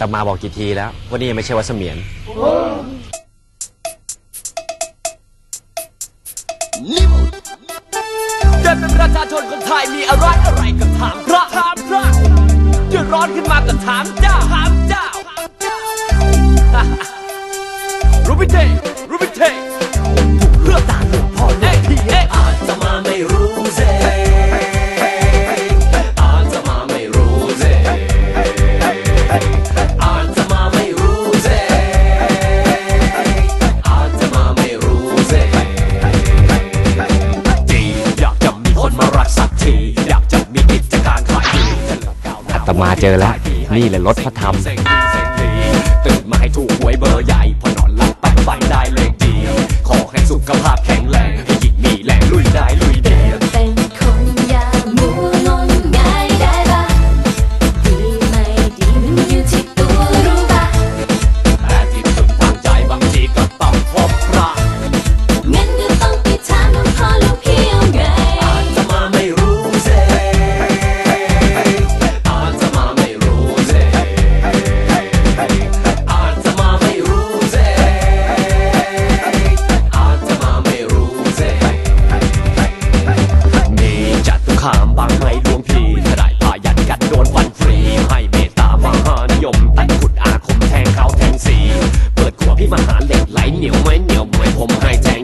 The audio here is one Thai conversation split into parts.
ตมาบอกกี่ทีแล้วว่านี่ไม่ใช่วัดเสมียนเดินเป็นประชาชนคนไทยมีอะไรอะไรก็ถามพระถามพระเดือดร้อนขึ้นมาก็ถามเจ้าถามเจ้า รู้พิเทรู้พิเท เจอแล้วนี่แหละรถพระธรรมตื่นมาให้ถูกหวยเบอร์ใหญ่พอนอนหลับไปฝันได้เลขดี ขอให้สุขภาพ คามบางไหมหลวงพี่ถ้าได้พายันกันโดนฟันฟรี ให้เมตตามหานิยมตัดขุดอาคมแทงเขาแทงสี เปิดขวบพี่มหาเหล็กไหลเหนียวไม่เหนียวไหมผมให้แทง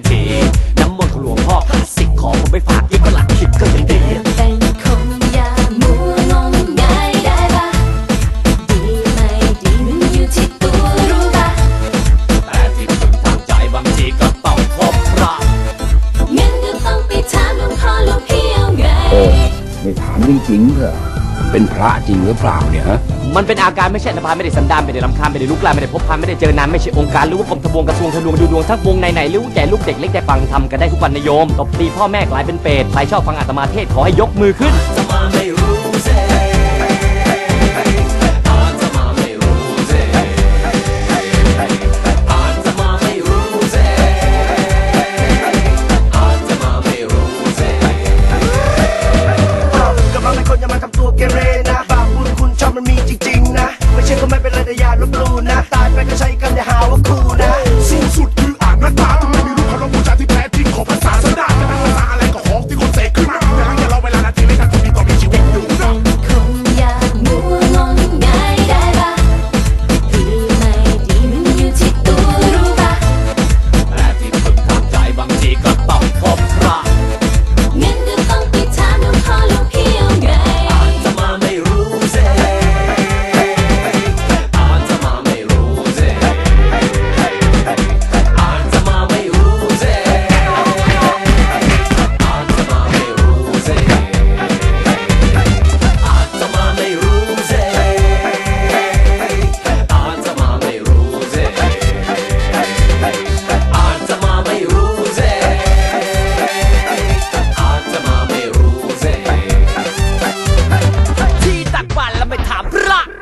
จริงๆเถอะเป็นพระจริงหรือเปล่าเนี่ยฮะมันเป็นอาการไม่ใช่อันธพาลไม่ได้สันดานไม่ได้ลำคาญไม่ได้ลุกลามไม่ได้พบพานไม่ได้เจอนานไม่ใช่องค์การหรือว่ากรมทบวงกระทรวงทะลวงดูดวงทั้งวงในไหนๆหรือว่าแก่ลูกเด็กเล็กแต่ฟังทำกันได้ทุกวันนโยมตบตีพ่อแม่กลายเป็นเปรตใครชอบฟังอาตมาเทศขอให้ยกมือขึ้น มันมีจริงๆนะ ไม่เชื่อก็ไม่เป็นไรแต่อย่าลบหลู่นะ ตายไปก็ใช้กันอย่าหาว่าคู